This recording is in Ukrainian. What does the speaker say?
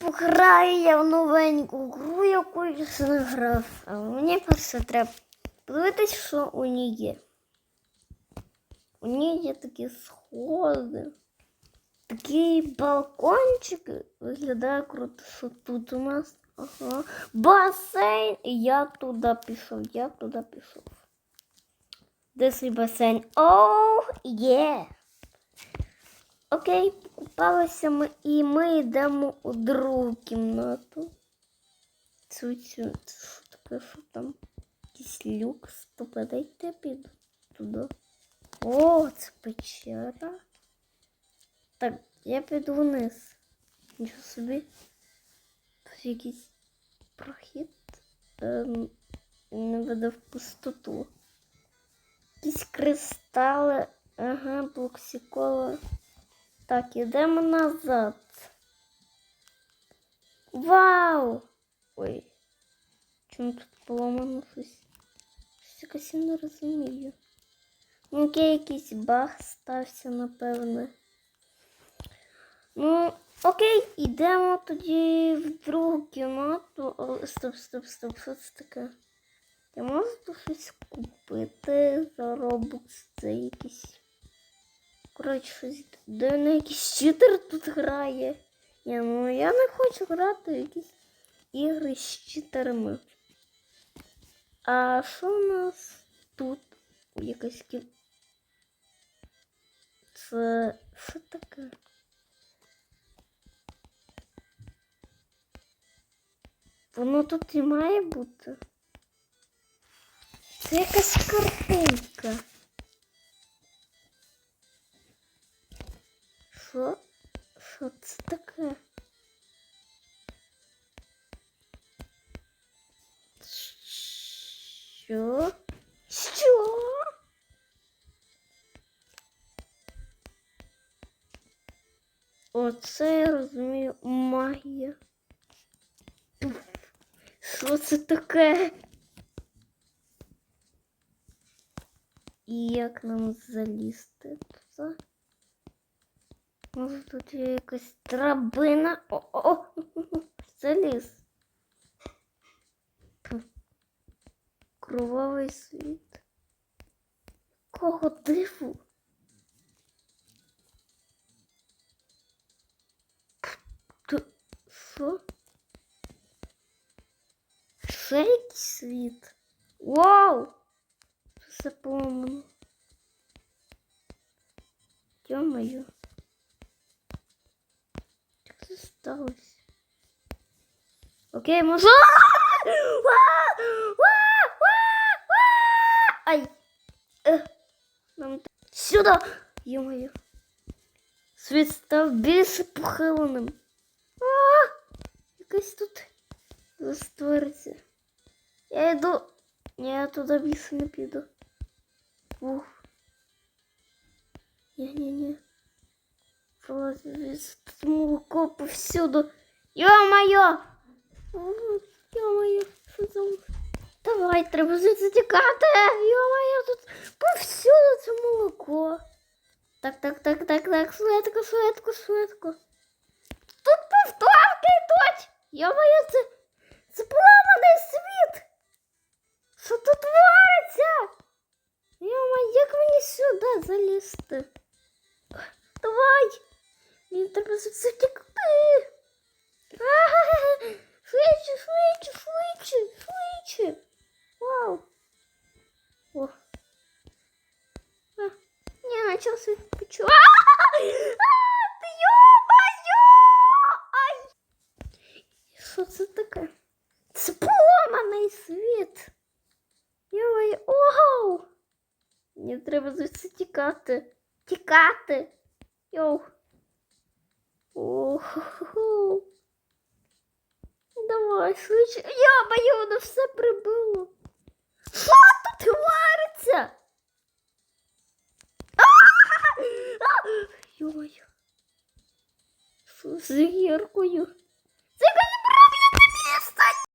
пограю я в новеньку гру, яку я не грав. Але мені перше треба подивитись, що у ній є. У ній є такі сходи. Такий балкончик виглядає круто, що тут у нас. Ага. Басейн. І я туди пішов, я туди пішов. Де свій басейн? Оу, є! Окей, покупалися ми і ми йдемо у другу кімнату. Цю цю що таке, що там? Якийсь люкс. Тобто дайте я піду туди. О, це печера. Так, я піду вниз. Нічого собі. Тут якийсь прохід. Ем, не веде в пустоту. Якісь кристали. Ага, блоксикола. Так, ідемо назад. Вау! Ой. Чому тут поломано щось? Щось якось я не розумію. Ну, окей, якийсь баг стався, напевне. Ну, окей, йдемо тоді в другу кімнату. О, стоп, стоп, стоп, що це таке? Я можу тут щось купити за робокс? Це якийсь. Коротше, щось дивно, якийсь читер тут грає. Ні, ну я не хочу грати якісь ігри з читерами. А що у нас тут? Якась кім... Це що таке? Воно тут і має бути. Це якась картинка. Що? Що це таке? Що? Що? Оце я розумію магія. Що це таке? І як нам залізти туди? Може тут є якась драбина? О, о, о, заліз. Кровавий світ. Кого диву? Що? Якийсь світ? Вау! Все поломано. Ё-моё. Як це сталося? Окей, може... Ай! Е, Нам т- Сюди! Ё-моё. Світ став більш похиленим. А! Якась тут створиться. Я йду. Ні, я туди більше не піду. Ух. Ні-ні-ні. Тут молоко повсюду. Йо-моє! О, Йо-моє, що там? Давай, треба звідси тікати. Йо-моє, тут повсюду це молоко. Так, так, так, так, так, швидко, швидко, швидко. Тут повторки йдуть. Йо-моє, це, це поламаний світ. Що тут твориться? Йома, як мені сюди залізти? Давай! Мені треба звідси втекти. А, Швидше, швидше, швидше, швидше. Вау. О. А, я почав світ почу. А, ти йо-моє! Ай! Що це таке? Це поламаний світ. Йой, оу! Мені треба звідси тікати. Тікати. Йоу. Оху. Давай, слухай. Я бою, воно все прибило. Що тут вариться? Йой. З гіркою?